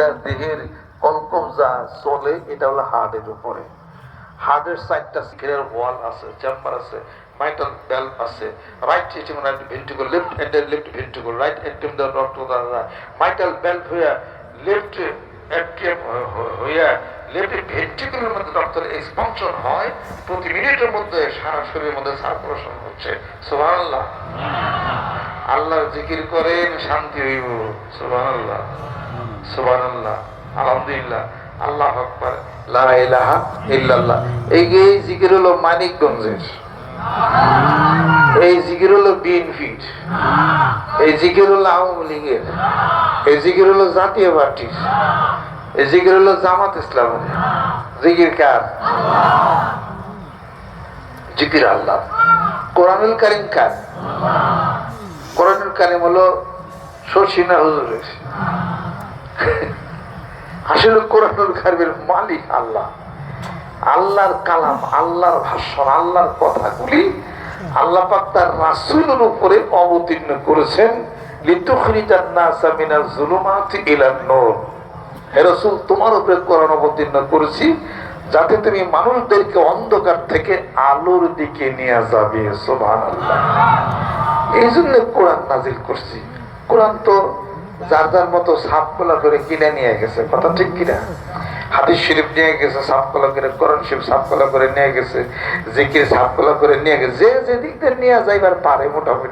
পুরা দেহের কলকম যা চলে, এটা হলো হার্টের উপরে। হার্টের সাইডটা স্কিনের ওয়াল আছে, চেম্বার আছে আছে right right left left right রক্ত দ্বারা হইয়া লেফট হইয়া লেফট মধ্যে রক্তের হয়। প্রতি মিনিটের মধ্যে সারা শরীরের মধ্যে সার্কুলেশন হচ্ছে। সুবহানাল্লাহ। আল্লাহর জিকির করেন, শান্তি হইব। সুবহানাল্লাহ। সুবহানাল্লাহ। আলহামদুলিল্লাহ। আল্লাহ আকবার। লা ইলাহা ইল্লাল্লাহ। এই এই এই এই এই এই হলো জামাত কার? জিকির আল্লাহ। কোরআনুল কারিম কার? কারিম হলো শর্ষিনা হুজুরের আসলে কোরআনুল কারিমের মালিক আল্লাহ। আল্লাহর কালাম, আল্লাহর ভাষণ, আল্লাহর কথাগুলি আল্লাহ পাক রাসূলের উপরে অবতীর্ণ করেছেন। যাতে তুমি মানুষদেরকে অন্ধকার থেকে আলোর দিকে নিয়ে যাবে। সুবহানাল্লাহ। এই জন্য কোরআন নাজিল করছি। কোরআন তো যার যার মতো সাপ কলা করে কিনে নিয়ে গেছে, কথা ঠিক কিনা? হাদিস শরীফ নিয়ে গেছে সাপ কলা করে কোরআন শরীফ সাপ কলা করে নিয়ে গেছে, জিকির সাপ কলা করে নিয়ে গেছে, যে যে দিক দিয়ে নিয়ে যাইবার পারে মোটামুটি।